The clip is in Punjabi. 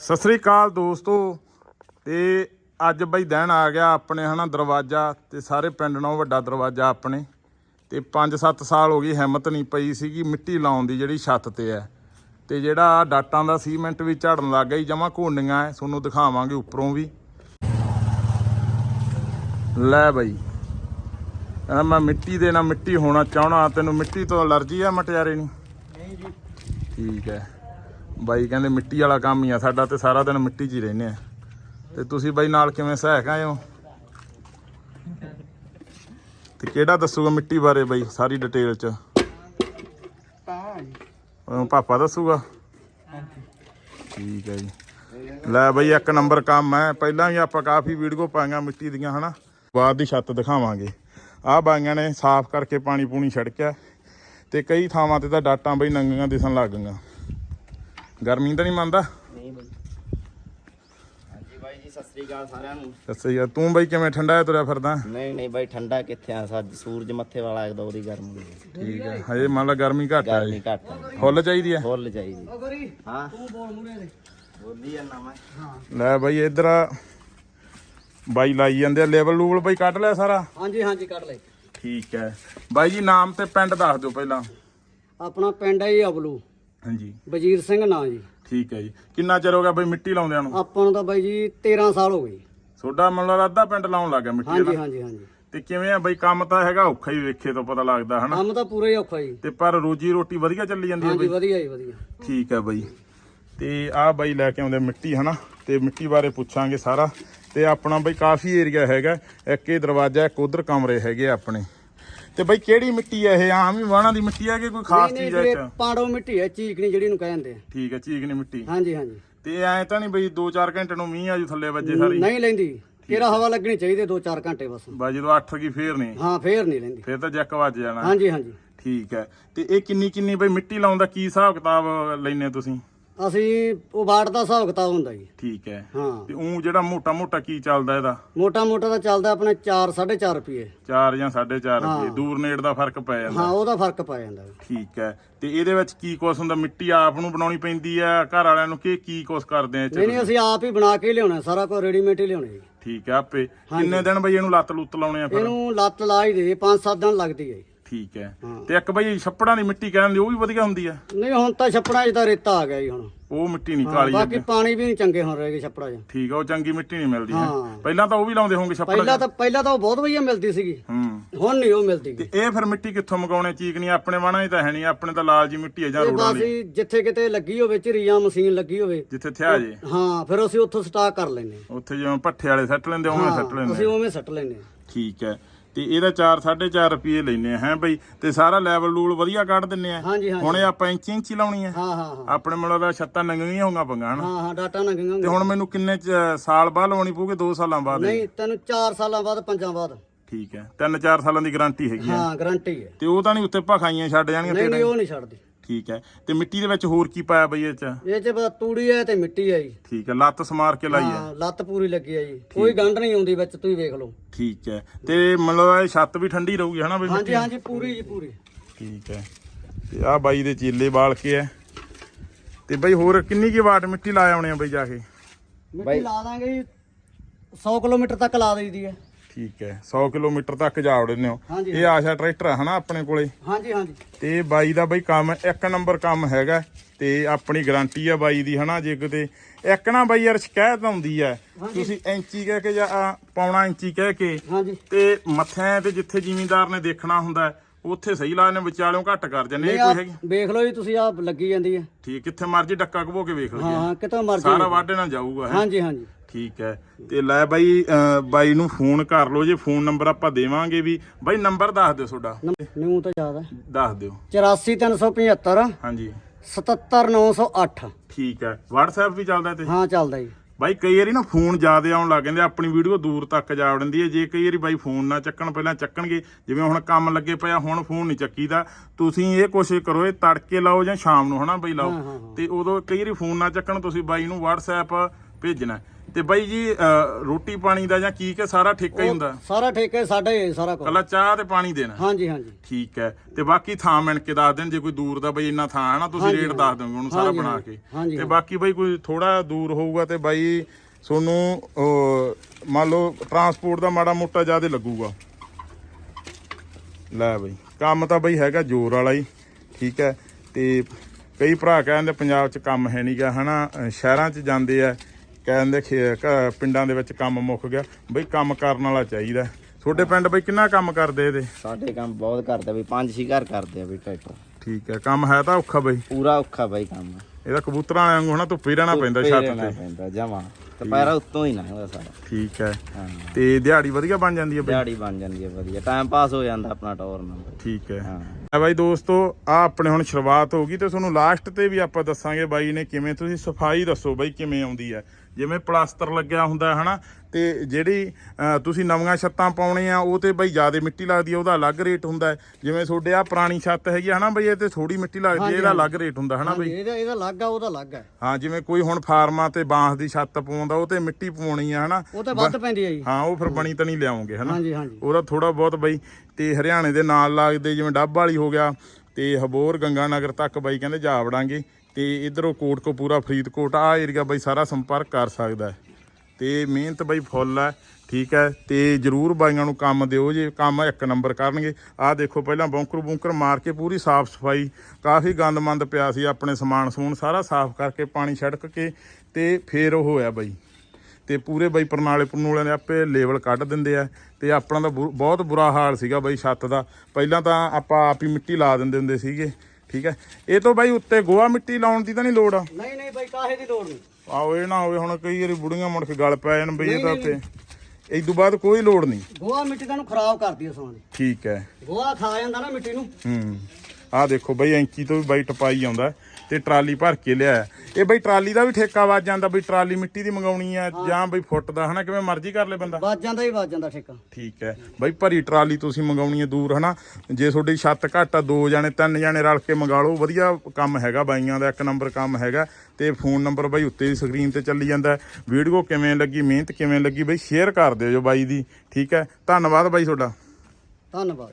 ਸਤਿ ਸ੍ਰੀ ਅਕਾਲ ਦੋਸਤੋ। ਤੇ ਅੱਜ ਬਈ ਦਿਨ ਆ ਗਿਆ ਆਪਣੇ ਹਨਾ ਦਰਵਾਜ਼ਾ ਤੇ ਸਾਰੇ ਪਿੰਡ ਨਾਲੋਂ ਵੱਡਾ ਦਰਵਾਜ਼ਾ ਆਪਣੇ। ਤੇ 5-7 ਸਾਲ ਹੋ ਗਈ ਹਿੰਮਤ ਨਹੀਂ ਪਈ ਸੀਗੀ ਮਿੱਟੀ ਲਾਉਣ ਦੀ ਜਿਹੜੀ ਛੱਤ ਤੇ ਹੈ। ਤੇ ਜਿਹੜਾ ਡਾਟਾਂ ਦਾ ਸੀਮੈਂਟ ਵੀ ਝੜਨ ਲੱਗ ਜੀ ਜਮਾ ਘੋਂਡੀਆਂ ਐ ਤੁਹਾਨੂੰ ਦਿਖਾਵਾਂਗੇ ਉੱਪਰੋਂ ਵੀ। ਲੈ ਬਈ ਕਹਿੰਦਾ ਮੈਂ ਮਿੱਟੀ ਦੇ ਨਾਲ ਮਿੱਟੀ ਹੋਣਾ ਚਾਹਣਾ ਤੈਨੂੰ ਮਿੱਟੀ ਤੋਂ ਅਲਰਜੀ ਆ ਮਟਿਆਰੇ ਨਹੀਂ ਨਹੀਂ ਜੀ। ਠੀਕ ਹੈ ਬਾਈ ਕਹਿੰਦੇ ਮਿੱਟੀ ਵਾਲਾ ਕੰਮ ਹੀ ਆ ਸਾਡਾ ਤੇ ਸਾਰਾ ਦਿਨ ਮਿੱਟੀ 'ਚ ਹੀ ਰਹਿੰਦੇ ਆ। ਤੇ ਤੁਸੀਂ ਬਾਈ ਨਾਲ ਕਿਵੇਂ ਸਹਾਇਕ ਆਏ ਹੋ? ਤੇ ਕਿਹੜਾ ਦੱਸੂਗਾ ਮਿੱਟੀ ਬਾਰੇ ਬਾਈ ਸਾਰੀ ਡਿਟੇਲ 'ਚ? ਉਹ ਪਾਪਾ ਦੱਸੂਗਾ? ਠੀਕ ਹੈ ਜੀ। ਲੈ ਬਈ ਇੱਕ ਨੰਬਰ ਕੰਮ ਹੈ। ਪਹਿਲਾਂ ਵੀ ਆਪਾਂ ਕਾਫੀ ਵੀਡੀਓ ਪਾਈਆਂ ਮਿੱਟੀ ਦੀਆਂ, ਹਨਾ? ਬਾਅਦ ਦੀ ਛੱਤ ਦਿਖਾਵਾਂਗੇ। ਆਹ ਬਾਈਆਂ ਨੇ ਸਾਫ਼ ਕਰਕੇ ਪਾਣੀ ਪੂਣੀ ਛੜਕਿਆ ਤੇ ਕਈ ਥਾਵਾਂ ਤੇ ਤਾਂ ਡਾਟਾਂ ਬਈ ਨੰਗੀਆਂ ਦਿਸਣ ਲੱਗ ਗਈਆਂ। ਗਰਮੀ ਤਾਂ ਨਹੀਂ ਮੰਨਦਾ? ਨਹੀਂ ਬਾਈ। ਹਾਂਜੀ ਬਾਈ ਜੀ ਸਤਿ ਸ੍ਰੀ ਅਕਾਲ ਸਾਰਿਆਂ ਨੂੰ। ਦੱਸੇ ਯਾਰ ਤੂੰ ਬਈ ਕਿਵੇਂ ਠੰਡਾ ਹੈ ਤੁਰਿਆ ਫਿਰਦਾ? ਨਹੀਂ ਨਹੀਂ ਬਾਈ ਠੰਡਾ ਕਿੱਥੇ ਆ? ਸੱਜ ਸੂਰਜ ਮੱਥੇ ਵਾਲਾ ਇੱਕ ਦੋ ਦੀ ਗਰਮ ਹੋ ਗਈ ਠੀਕ ਹੈ ਹਜੇ ਮੰਨ ਲਾ ਗਰਮੀ ਘੱਟ ਆ ਗਰਮੀ ਜੀ ਘੱਟ ਆ। ਫੁੱਲ ਚਾਹੀਦੀ ਹੈ ਫੁੱਲ ਚਾਹੀਦੀ। ਹਾਂ? ਤੂੰ ਬੋਲ ਮੂਰੇ ਦੇ। ਬੋਲੀ ਜਾਂਦਾ ਮੈਂ। ਹਾਂ। ਲੈ ਬਈ ਇੱਧਰ ਬਾਈ ਲਾਈ ਜਾਂਦੇ ਆ। ਲੈਵਲ ਲੂਵਲ ਬਈ ਕੱਢ ਲਿਆ ਸਾਰਾ? ਹਾਂਜੀ ਹਾਂਜੀ ਕੱਢ ਲੈ ਠੀਕ ਹੈ ਬਾਈ ਜੀ ਨਾਮ ਤੇ ਪਿੰਡ ਦੱਸ ਦਿਓ ਪਹਿਲਾਂ। ਆਪਣਾ ਪਿੰਡ ਹੈ ਜੀ ਅਬਲੂ। ਹਾਂਜੀ। ਵਜੀਰ ਸਿੰਘ ਨਾਂ ਜੀ। ਠੀਕ ਹੈ ਜੀ। ਕਿੰਨਾ ਚਿਰ ਹੋ ਗਿਆ ਬਈ ਮਿੱਟੀ ਲਾਉਂਦਿਆਂ ਨੂੰ? ਆਪਾਂ ਨੂੰ ਤਾਂ ਬਾਈ ਜੀ 13 ਸਾਲ ਹੋ ਗਏ। ਤੁਹਾਡਾ ਮੰਨ ਲਾ ਅੱਧਾ ਪਿੰਡ ਲਾਉਣ ਲੱਗ ਮਿੱਟੀ ਹਾਂਜੀ ਦਾ। ਹਾਂਜੀ ਹਾਂਜੀ ਤੇ ਕਿਵੇਂ ਆ ਬਈ ਕੰਮ ਤਾਂ ਹੈਗਾ ਔਖਾ ਹੀ ਵੇਖੇ ਤੋਂ ਪਤਾ ਲੱਗਦਾ ਹਨਾ? ਕੰਮ ਤਾਂ ਪੂਰਾ ਹੀ ਔਖਾ ਜੀ। ਤੇ ਪਰ ਰੋਜੀ ਰੋਟੀ ਵਧੀਆ ਚੱਲੀ ਜਾਂਦੀ ਹੈ ਹਾਂਜੀ ਬਈ? ਵਧੀਆ ਜੀ ਵਧੀਆ। ਠੀਕ ਹੈ ਬਈ। ਤੇ ਆਹ ਬਾਈ ਲੈ ਕੇ ਆਉਂਦੇ ਮਿੱਟੀ ਹਨਾ? ਤੇ ਮਿੱਟੀ ਬਾਰੇ ਪੁੱਛਾਂਗੇ ਸਾਰਾ। ਤੇ ਆਪਣਾ ਬਈ ਕਾਫੀ ਏਰੀਆ ਹੈਗਾ। ਇੱਕ ਇਹ ਦਰਵਾਜ਼ਾ ਇੱਕ ਉਧਰ ਕਮਰੇ ਹੈਗੇ ਆ ਆਪਣੇ। ਤੇ ਬਈ ਕਿਹੜੀ ਮਿੱਟੀ ਹੈ ਇਹ? ਆਮ ਹੀ ਵਾਹਣਾ ਦੀ ਮਿੱਟੀ ਹੈ ਕਿ ਕੋਈ ਖਾਸ ਚੀਜ਼ ਹੈ ਇਹ 'ਚ ਪਾੜੋ ਮਿੱਟੀ ਹੈ ਚੀਕਣੀ ਜਿਹੜੀ ਨੂੰ ਕਹਿੰਦੇ ਆ। ਠੀਕ ਹੈ ਚੀਕਨੀ ਮਿੱਟੀ। ਹਾਂਜੀ ਹਾਂਜੀ। ਤੇ ਐ ਤਾਂ ਨਹੀਂ ਬਈ 2-4 ਘੰਟੇ ਨੂੰ ਮੀਂਹ ਆਜੂ ਥੱਲੇ ਵੱਜੇ ਸਾਰੀ। ਨਹੀਂ ਲੈਂਦੀ। ਤੇਰਾ ਹਵਾ ਲੱਗਣੀ ਚਾਹੀਦੀ 2-4 ਘੰਟੇ ਬਸ। ਬਾ ਜਦੋਂ 8 ਗਈ ਫੇਰ ਨਹੀਂ। ਹਾਂ ਫੇਰ ਨਹੀਂ ਲੈਂਦੀ। ਫੇਰ ਤਾਂ ਜੱਕ ਵੱਜ ਜਾਣਾ। ਹਾਂਜੀ ਹਾਂਜੀ। ਠੀਕ ਹੈ। ਤੇ ਇਹ ਕਿੰਨੀ ਕਿੰਨੀ ਬਈ ਮਿੱਟੀ ਲਾਉਣ ਦਾ ਕੀ ਹਿਸਾਬ ਕਿਤਾਬ ਲੈਨੇ ਤੁਸੀਂ? ਅਸੀਂ ਉਹ ਬਾੜ ਦਾ ਹਿਸਾਬ ਕਿਤਾਬ ਹੁੰਦਾ ਜੀ। ਠੀਕ ਹੈ। ਹਾਂ। ਤੇ ਉਹ ਜਿਹੜਾ ਮੋਟਾ ਮੋਟਾ ਕੀ ਚੱਲਦਾ ਇਹਦਾ? ਮੋਟਾ ਮੋਟਾ ਤਾਂ ਚੱਲਦਾ ਆਪਣੇ 4 4.5 ਰੁਪਏ। 4 ਜਾਂ 4.5 ਹਾਂ। ਰੁਪਏ। ਦੂਰ ਨੇੜ ਦਾ ਫ਼ਰਕ ਪੈ ਜਾਂਦਾ। ਹਾਂ ਉਹਦਾ ਫ਼ਰਕ ਪੈ ਜਾਂਦਾ ਠੀਕ ਹੈ। ਤੇ ਇਹਦੇ ਵਿੱਚ ਕੀ ਕੁਛ ਹੁੰਦਾ? ਮਿੱਟੀ ਆਪ ਨੂੰ ਬਣਾਉਣੀ ਪੈਂਦੀ ਆ ਘਰ ਵਾਲਿਆਂ ਨੂੰ ਕਿ ਕੀ ਕੁਛ ਕਰਦੇ ਆ ਨਹੀਂ ਨਹੀਂ ਅਸੀਂ ਆਪ ਹੀ ਬਣਾ ਕੇ ਹੀ ਲਿਆਉਣਾ ਸਾਰਾ ਕੁਝ ਰੈਡੀਮੇਡ ਹੀ ਲਿਆਉਣਾ ਜੀ। ਠੀਕ ਹੈ ਆਪੇ। ਕਿੰਨੇ ਦਿਨ ਬਈ ਇਹਨੂੰ ਲੱਤ ਲੁੱਤ ਲਾਉਣੇ ਆ ਫਿਰ? ਇਹਨੂੰ ਲੱਤ ਲਾ ਹੀ ਦੇ 5-7 ਦਿਨ ਲੱਗਦੀ ਹੈ। ਠੀਕ ਹੈ। ਹਾਂ। ਤੇ ਇੱਕ ਬਈ ਛੱਪੜਾਂ ਦੀ ਮਿੱਟੀ ਕਹਿੰਦੇ ਉਹ ਵੀ ਵਧੀਆ ਹੁੰਦੀ ਆ ਨਹੀਂ ਹੁਣ ਤਾਂ ਛੱਪੜਾਂ 'ਚ ਤਾਂ ਰੇਤਾ ਆ ਗਿਆ ਜੀ ਹੁਣ। ਉਹ ਮਿੱਟੀ ਨਹੀਂ ਹਾਂ, ਕਾਲੀ ਬਾਕੀ ਅੱਗੇ। ਪਾਣੀ ਵੀ ਨਹੀਂ ਚੰਗੇ ਹੁਣ ਰਹੇ ਛੱਪੜਾਂ 'ਚ। ਠੀਕ ਆ ਉਹ ਚੰਗੀ ਮਿੱਟੀ ਨਹੀਂ ਮਿਲਦੀ ਹੈ। ਹਾਂ। ਪਹਿਲਾਂ ਤਾਂ ਉਹ ਵੀ ਲਾਉਂਦੇ ਹੋਣਗੇ ਛੱਪੜਾਂ ਪਹਿਲਾਂ 'ਚ। ਤਾਂ ਪਹਿਲਾਂ ਤਾਂ ਉਹ ਬਹੁਤ ਵਧੀਆ ਮਿਲਦੀ ਸੀਗੀ। ਹੂੰ। ਹੁਣ ਨਹੀਂ ਉਹ ਮਿਲਦੀ। ਤੇ ਇਹ ਫਿਰ ਮਿੱਟੀ ਕਿੱਥੋਂ ਮਗਾਉਣੇ? ਚੀਕਣੀ ਆਪਣੇ ਵਾਣਾ ਹੀ ਤਾਂ ਹੈ ਨਹੀਂ ਆਪਣੇ ਤਾਂ ਲਾਲ ਜੀ ਮਿੱਟੀ ਹੈ ਜਾਂ ਬਸ ਦੀ ਹੀ ਜਿੱਥੇ ਕਿਤੇ ਲੱਗੀ ਹੋਵੇ ਝਰੀਆਂ ਮਸ਼ੀਨ ਲੱਗੀ ਹੋਵੇ। ਜਿੱਥੇ ਥਿਆ ਜੇ। ਹਾਂ ਫਿਰ ਅਸੀਂ ਉੱਥੋਂ ਸਟਾਕ ਕਰ ਲੈਨੇ ਉੱਥੇ ਜਿਵੇਂ ਪੱਠੇ ਵਾਲੇ ਸੱਟ ਲੈਂਦੇ ਉਵੇਂ ਸੱਟ ਹਾਂ ਅਸੀਂ ਲੈਂਦੇ ਉਵੇਂ ਸੱਟ ਲੈਨੇ ਠੀਕ ਹੈ। ਤੇ ਇਹਦਾ 4 4.5 ਰੁਪਏ ਲੈਨੇ ਆ ਹੈ ਬਈ? ਤੇ ਸਾਰਾ ਲੈਵਲ ਲੂਲ ਵਧੀਆ ਕੱਢ ਦਿੰਨੇ ਆ। ਹਾਂਜੀ ਹਾਂਜੀ। ਹੁਣ ਇਹ ਆਪਾਂ ਇੰਚੀ ਇੰਚੀ ਲਾਉਣੀ ਆ। ਹਾਂ ਹਾਂ ਹਾਂ। ਆਪਣੇ ਮਤਲਬ ਦਾ ਛੱਤਾਂ ਨੰਗੀਆਂ ਹੋਊਗਾ ਪੰਗਾ ਹਨਾ? ਹਾਂ ਹਾਂ ਡਾਟਾ ਨਾ ਤੇ ਗੰਗਾ ਹੁਣ ਮੈਨੂੰ ਕਿੰਨੇ ਚ- ਸਾਲ ਬਾਅਦ ਲਾਉਣੀ ਪਊਗੀ? 2 ਸਾਲਾਂ ਬਾਅਦ ਨਹੀਂ ਤੈਨੂੰ 4 ਸਾਲਾਂ ਬਾਅਦ ਪੰਜਾਂ ਬਾਅਦ। ਠੀਕ ਹੈ। 3-4 ਸਾਲਾਂ ਦੀ ਗਾਰੰਟੀ ਹੈਗੀ ਆ। ਹਾਂ ਗਾਰੰਟੀ ਹੈ। ਤੇ ਉਹ ਤਾਂ ਨਹੀਂ ਉੱਤੇ ਭਖਾਈਆਂ ਛੱਡ ਜਾਣਗੀਆਂ ਨਹੀਂ ਨਹੀਂ ਉਹ ਨਹੀਂ ਛੱਡਦੀ। ਠੀਕ ਹੈ। ਤੇ ਮਿੱਟੀ ਦੇ ਵਿੱਚ ਹੋਰ ਕੀ ਪਾਇਆ ਬਈ ਇਹ ਚ? ਇਹ 'ਚ ਬਸ ਤੂੜੀ ਹੈ ਤੇ ਮਿੱਟੀ ਹੈ ਜੀ। ਠੀਕ ਹੈ ਲੱਤ ਸਮਾਰ ਕੇ ਲਾਈ ਹੈ। ਹਾਂ ਲੱਤ ਪੂਰੀ ਲੱਗੀ ਹੈ ਜੀ। ਕੋਈ ਗੰਢ ਨਹੀਂ ਆਉਂਦੀ ਵਿੱਚ ਤੁਸੀਂ ਵੇਖ ਲਓ। ਠੀਕ ਹੈ। ਤੇ ਮਤਲਬ ਇਹ ਛੱਤ ਵੀ ਠੰਡੀ ਰਹੂਗੀ ਹਨਾ ਬਈ ਹਾਂਜੀ ਹਾਂਜੀ ਪੂਰੀ ਜੀ ਪੂਰੀ। ਠੀਕ ਹੈ। ਤੇ ਆ ਬਾਈ ਦੇ ਚੀਲੇ ਬਾਲ ਕੇ ਐ ਤੇ ਬਈ ਹੋਰ ਕਿੰਨੀ ਕੀ ਵਾਟ ਮਿੱਟੀ ਲਾ ਆਉਣੇ ਆ ਬਈ ਜਾ ਕੇ? ਮਿੱਟੀ ਲਾ ਦਾਂਗੇ ਜੀ 100 ਕਿਲੋਮੀਟਰ ਤੱਕ ਲਾ ਦੇਈਦੀ ਹੈ। ਠੀਕ ਹੈ। 100 ਕਿਲੋਮੀਟਰ ਤੱਕ ਜਾ ਵੜਨੇ ਹੋ। ਇਹ ਆਸ਼ਾ ਟਰੈਕਟਰ ਹੈ ਹਨਾ ਆਪਣੇ ਕੋਲੇ? ਹਾਂਜੀ ਹਾਂਜੀ। ਤੇ ਬਾਈ ਦਾ ਬਈ ਕੰਮ ਇੱਕ ਨੰਬਰ ਕੰਮ ਹੈਗਾ। ਤੇ ਆਪਣੀ ਗਾਰੰਟੀ ਆ ਬਾਈ ਦੀ ਹਨਾ ਜੇ ਕਿਤੇ ਇੱਕ ਨਾ ਬਾਈ ਯਾਰ ਸ਼ਿਕਾਇਤ ਆਉਂਦੀ ਹੈ ਤੁਸੀਂ ਇੰਚੀ ਕਹਿ ਕੇ ਜਾਂ ਪੌਣਾ ਇੰਚੀ ਕਹਿ ਕੇ। ਤੇ ਮੱਥਿਆਂ ਤੇ ਜਿੱਥੇ ਜ਼ਿਮੀਂਦਾਰ ਨੇ ਦੇਖਣਾ ਹੁੰਦਾ ਹੈ, ਉੱਥੇ ਸਹੀ ਲਾ ਨੇ ਵਿਚਾਲਿਓਂ ਘੱਟ ਕਰ ਨਹੀਂ ਕੋਈ ਹੈਗੀ? ਵੇਖ ਲਓ ਜੀ ਤੁਸੀਂ ਆ ਲੱਗੀ ਜਾਂਦੀ ਹੈ। ਠੀਕ ਕਿੱਥੇ ਮਰਜ਼ੀ ਡੱਕਾ ਘਵੋ ਕੇ ਵੇਖ ਹਾਂ ਲਈਏ ਹਾਂ ਕਿਤੋਂ ਮਰਜ਼ੀ ਸਾਰਾ ਵਾਢੇ ਨਾਲ ਜਾਊਗਾ ਹੈ? ਹਾਂਜੀ ਹਾਂਜੀ। ਠੀਕ ਹੈ। ਤੇ ਲੈ ਬਾਈ ਬਾਈ ਨੂੰ ਫੋਨ ਕਰ ਲਓ ਜੇ ਫੋਨ ਨੰਬਰ ਆਪਾਂ ਦੇਵਾਂਗੇ ਵੀ। ਬਾਈ ਨੰਬਰ ਦੱਸ ਦਿਓ ਤੁਹਾਡਾ। ਨਿਊ ਤਾਂ ਜ਼ਿਆਦਾ ਦੱਸ ਦਿਓ। 84375 ਹਾਂਜੀ। 77908 ਠੀਕ ਹੈ। WhatsApp ਵੀ ਚੱਲਦਾ ਤੇ ਹਾਂ ਚੱਲਦਾ ਜੀ। ਬਾਈ ਕਈ ਵਾਰੀ ਨਾ ਫੋਨ ਜ਼ਿਆਦਾ ਆਉਣ ਲੱਗ ਜਾਂਦੇ ਆ, ਆਪਣੀ ਵੀਡੀਓ ਦੂਰ ਤੱਕ ਜਾ ਵੜਦੀ ਹੈ। ਜੇ ਕਈ ਵਾਰੀ ਬਾਈ ਫੋਨ ਨਾ ਚੱਕਣ ਪਹਿਲਾਂ ਚੱਕਣਗੇ। ਜਿਵੇਂ ਹੁਣ ਕੰਮ ਲੱਗੇ ਪਿਆ ਹੁਣ ਫੋਨ ਨਹੀਂ ਚੱਕੀਦਾ। ਤੁਸੀਂ ਇਹ ਕੋਸ਼ਿਸ਼ ਕਰੋ ਇਹ ਤੜਕੇ ਲਾਓ ਜਾਂ ਸ਼ਾਮ ਨੂੰ ਹਨਾ ਬਾਈ ਲਾਓ। ਤੇ ਉਦੋਂ ਕਈ ਵਾਰੀ ਫੋਨ ਨਾ ਚੱਕਣ ਤੁਸੀਂ ਬਾਈ ਨੂੰ WhatsApp ਭੇਜਣਾ। ਤੇ ਬਾਈ ਜੀ ਅਹ, ਰੋਟੀ ਪਾਣੀ ਦਾ ਜਾਂ ਕੀ ਕਿ ਸਾਰਾ ਠੇਕਾ ਹੀ ਹੁੰਦਾ? ਸਾਰਾ ਠੇਕੇ ਸਾਡਾ ਹੀ ਹੈ ਸਾਰਾ ਕੁਝ ਕੱਲਾ ਚਾਹ ਤੇ ਪਾਣੀ ਦੇਣਾ? ਹਾਂਜੀ ਹਾਂਜੀ। ਠੀਕ ਹੈ। ਤੇ ਬਾਕੀ ਥਾਂ ਮਿਣ ਕੇ ਦੱਸ ਦੇਣ ਜੇ ਕੋਈ ਦੂਰ ਦਾ ਬਈ ਇੰਨਾ ਥਾਂ ਹੈ ਨਾ ਤੁਸੀਂ ਰੇਟ ਦੱਸ ਦੋਗੇ ਉਹਨੂੰ ਸਾਰਾ ਬਣਾ ਕੇ। ਹਾਂਜੀ, ਤੇ। ਬਾਕੀ ਬਈ ਕੋਈ ਥੋੜਾ ਦੂਰ ਹੋਊਗਾ ਤੇ ਬਾਈ ਤੁਹਾਨੂੰ ਅਹ, ਮੰਨ ਲਓ ਟਰਾਂਸਪੋਰਟ ਦਾ ਮਾੜਾ ਮੋਟਾ ਜ਼ਿਆਦਾ ਲੱਗੂਗਾ। ਲੈ ਬਈ ਕੰਮ ਤਾਂ ਬਈ ਹੈਗਾ ਜ਼ੋਰ ਵਾਲਾ ਹੀ ਠੀਕ ਹੈ। ਤੇ ਕਈ ਭਰਾ ਕਹਿੰਦੇ ਪੰਜਾਬ 'ਚ ਕੰਮ ਹੈ ਨਹੀਂਗਾ ਹਨਾ ਅਹ ਸ਼ਹਿਰਾਂ 'ਚ ਜਾਂਦੇ ਆ। ਕਹਿੰਦੇ ਪਿੰਡਾਂ ਦੇ ਵਿੱਚ ਕੰਮ ਮੁੱਕ ਗਿਆ। ਬਈ ਕੰਮ ਕਰਨ ਵਾਲਾ ਚਾਹੀਦਾ। ਤੁਹਾਡੇ ਪਿੰਡ ਬਈ ਕਿੰਨਾ ਕੰਮ ਕਰਦੇ ਇਹਦੇ? ਸਾਡੇ ਕੰਮ ਬਹੁਤ ਕਰਦੇ ਬਈ ਪੰਜ ਛੇ ਘਰ ਕਰਦੇ ਆ ਬਈ ਟਰੈਕਟਰ। ਠੀਕ ਹੈ ਕੰਮ ਹੈ ਤਾਂ ਔਖਾ ਬਈ। ਪੂਰਾ ਔਖਾ ਬਈ ਕੰਮ। ਇਹਦਾ ਕਬੂਤਰਾਂ ਵਾਂਗੂ ਹਨਾ ਧੁੱਪੇ ਰਹਿਣਾ ਪੈਂਦਾ ਛੱਤ ਤੇ। ਪੈਂਦਾ ਜਮਾ। ਤੇ ਪੈਰਾ ਉੱਤੋਂ ਹੀ ਨਾ ਹੁੰਦਾ ਸਾਰਾ। ਠੀਕ ਹੈ। ਤੇ ਦਿਹਾੜੀ ਵਧੀਆ ਬਣ ਜਾਂਦੀ ਹੈ ਬਈ? ਦਿਹਾੜੀ ਬਣ ਜਾਂਦੀ ਹੈ ਵਧੀਆ। ਟਾਈਮ ਪਾਸ ਹੋ ਜਾਂਦਾ ਆਪਣਾ ਟੌਰ ਨਾਲ ਠੀਕ ਹੈ। ਹਾਂ। ਆ ਬਾਈ ਦੋਸਤੋ ਆ ਆਪਣੇ ਹੁਣ ਸ਼ੁਰੂਆਤ ਹੋ ਗਈ ਤੇ ਤੁਹਾਨੂੰ ਲਾਸਟ ਤੇ ਵੀ ਆਪਾਂ ਦੱਸਾਂਗੇ ਬਾਈ ਨੇ ਕਿਵੇਂ ਤੁਸੀਂ ਸਫ਼ਾਈ ਦੱਸੋ ਬਾਈ ਕਿਵੇਂ ਆਉਂਦੀ ਹੈ। ਜਿਵੇਂ ਪਲਾਸਟਰ ਲੱਗਿਆ ਹੁੰਦਾ ਹਨਾ? ਤੇ ਜਿਹੜੀ ਤੁਸੀਂ ਨਵੀਆਂ ਛੱਤਾਂ ਪਾਉਣੇ ਆ ਉਹ ਤੇ ਬਾਈ ਜ਼ਿਆਦਾ ਮਿੱਟੀ ਲੱਗਦੀ ਹੈ ਉਹਦਾ ਅਲੱਗ ਰੇਟ ਹੁੰਦਾ ਜਿਵੇਂ ਤੁਹਾਡੇ ਆ ਪੁਰਾਣੀ ਛੱਤ ਹੈਗੀ ਆ ਹਨਾ ਬਈ ਇਹ ਤੇ ਥੋੜੀ ਮਿੱਟੀ ਲੱਗਦੀ ਇਹਦਾ ਅਲੱਗ ਰੇਟ ਹੁੰਦਾ ਹਨਾ ਬਈ? ਇਹਦਾ ਇਹਦਾ ਅਲੱਗ ਆ ਉਹਦਾ ਅਲੱਗ ਹੈ ਹਾਂ ਜਿਵੇਂ ਕੋਈ ਹੁਣ ਫਾਰਮਾਂ ਤੇ ਬਾਂਸ ਦੀ ਛੱਤ ਪਵਾਉਂਦਾ ਉਹ ਤੇ ਮਿੱਟੀ ਪਵਾਉਣੀ ਆ ਹਨਾ? ਉਹ ਤੇ ਵੱਧ ਪੈਂਦੀ ਹੈ ਜੀ। ਹਾਂ ਉਹ ਫਿਰ ਬਣੀ ਤਾਂ ਨਹੀਂ ਲਿਆਉਂਗੇ ਹਨਾ? ਹਾਂਜੀ ਹਾਂਜੀ। ਉਹਦਾ ਥੋੜਾ ਬਹੁਤ ਬਈ ਤੇ ਹਰਿਆਣੇ ਦੇ ਨਾਲ ਲੱਗਦੇ ਜਿਵੇਂ ਡੱਬ ਵਾਲੀ ਹੋ ਗਿਆ ਤੇ ਹਬੋਰ ਗੰਗਾਨਗਰ ਤੱਕ ਬਾਈ ਕਹਿੰਦੇ ਜਾ ਵੜਾਂਗੇ। ਤੇ ਇਧਰੋਂ ਕੋਟਕਪੂਰਾ ਫਰੀਦਕੋਟ ਆ ਏਰੀਆ ਬਾਈ ਸਾਰਾ ਸੰਪਰਕ ਕਰ ਸਕਦਾ ਹੈ। ਤੇ ਮਿਹਨਤ ਬਾਈ ਫੁੱਲ ਹੈ, ਠੀਕ ਹੈ, ਤੇ ਜਰੂਰ ਬਾਈਆਂ ਨੂੰ ਕੰਮ ਦਿਓ ਜੇ, ਕੰਮ ਇੱਕ ਨੰਬਰ ਕਰਨਗੇ। ਆਹ ਦੇਖੋ ਪਹਿਲਾਂ ਬੌਂਕਰ ਬੁੰਕਰ ਮਾਰ ਕੇ ਪੂਰੀ ਸਾਫ਼ ਸਫ਼ਾਈ, ਕਾਫੀ ਗੰਦਮੰਦ ਪਿਆ ਸੀ ਆਪਣੇ ਸਮਾਨ ਸਮੂਨ, ਸਾਰਾ ਸਾਫ਼ ਕਰਕੇ ਪਾਣੀ ਛੜਕ ਕੇ ਤੇ ਫੇਰ ਉਹ ਹੋਇਆ ਬਾਈ। ਤੇ ਪੂਰੇ ਬਾਈ ਪਰਨਾਲੇ ਪਰਨੂਲਿਆਂ ਦੇ ਆਪੇ ਲੇਵਲ ਕੱਢ ਦਿੰਦੇ ਆ, ਤੇ ਆਪਣਾ ਤਾਂ ਬੁ- ਬਹੁਤ ਬੁਰਾ ਹਾਲ ਸੀਗਾ ਬਈ ਛੱਤ ਦਾ। ਪਹਿਲਾਂ ਤਾਂ ਆਪਾਂ ਆਪ ਹੀ ਮਿੱਟੀ ਲਾ ਦਿੰਦੇ ਹੁੰਦੇ ਸੀਗੇ ਠੀਕ ਹੈ? ਇਹ ਤੋਂ ਬਾਈ ਉੱਤੇ ਗੋਆ ਮਿੱਟੀ ਲਾਉਣ ਦੀ ਤਾਂ ਨਹੀਂ ਲੋੜ ਨਹੀਂ ਨਹੀਂ ਬਾਈ ਕਾਹੇ ਦੀ ਲੋੜ ਨਹੀਂ। ਆਓ ਇਹ ਨਾ ਹੋਵੇ ਹੁਣ ਕਈ ਵਾਰੀ ਬੁੜੀਆਂ ਮੁੜ ਕੇ ਗਲ ਪੈ ਜਾਣ ਬਈ ਇਹ ਤਾਂ ਉੱਤੇ। ਇਸ ਤੋਂ ਬਾਅਦ ਕੋਈ ਲੋੜ ਨਹੀਂ। ਗੋਹਾ ਮਿੱਟੀ ਦਾ ਨੂੰ ਖਰਾਬ ਕਰਦੀ ਹੈ ਦੀ ਠੀਕ ਹੈ। ਗੋਹਾ ਖਾ ਜਾਂਦਾ ਨਾ ਮਿੱਟੀ ਨੂੰ। ਹੂੰ। ਆਹ ਦੇਖੋ ਬਈ ਐਂਚੀ ਤੋਂ ਵੀ ਬਾਈ ਟਪਾਈ ਆਉਂਦਾ ਤੇ ਟਰਾਲੀ ਭਰ ਕੇ ਲਿਆ ਇਹ ਬਈ ਟਰਾਲੀ ਦਾ ਵੀ ਠੇਕਾ ਵੱਜ ਜਾਂਦਾ ਬਈ ਟਰਾਲੀ ਮਿੱਟੀ ਦੀ ਮੰਗਾਉਣੀ ਆ ਜਾਂ ਬਈ ਫੁੱਟ ਦਾ ਹਨਾ? ਕਿਵੇਂ ਮਰਜ਼ੀ ਕਰ ਲੈ ਬੰਦਾ। ਵੱਜ ਜਾਂਦਾ ਹੀ ਵੱਜ ਜਾਂਦਾ ਠੇਕਾ। ਠੀਕ ਹੈ। ਬਾਈ ਭਰੀ ਟਰਾਲੀ ਤੁਸੀਂ ਮੰਗਾਉਣੀ ਹੈ ਦੂਰ ਹਨਾ? ਜੇ ਤੁਹਾਡੀ ਛੱਤ ਘੱਟ ਆ ਦੋ ਜਾਣੇ ਤਿੰਨ ਜਾਣੇ ਰਲ ਕੇ ਮੰਗਾ ਲਓ ਵਧੀਆ ਕੰਮ ਹੈਗਾ ਬਾਈਆਂ ਦਾ ਇੱਕ ਨੰਬਰ ਕੰਮ ਹੈਗਾ। ਤੇ ਫੋਨ ਨੰਬਰ ਬਾਈ ਉੱਤੇ ਦੀ ਸਕਰੀਨ ਤੇ ਚੱਲੀ ਜਾਂਦਾ ਵੀਡੀਓ ਕਿਵੇਂ ਲੱਗੀ ਮਿਹਨਤ ਕਿਵੇਂ ਲੱਗੀ ਬਾਈ ਸ਼ੇਅਰ ਕਰ ਦਿਓ ਜੋ ਬਾਈ ਦੀ ਠੀਕ ਹੈ? ਧੰਨਵਾਦ ਬਾਈ ਤੁਹਾਡਾ। ਧੰਨਵਾਦ।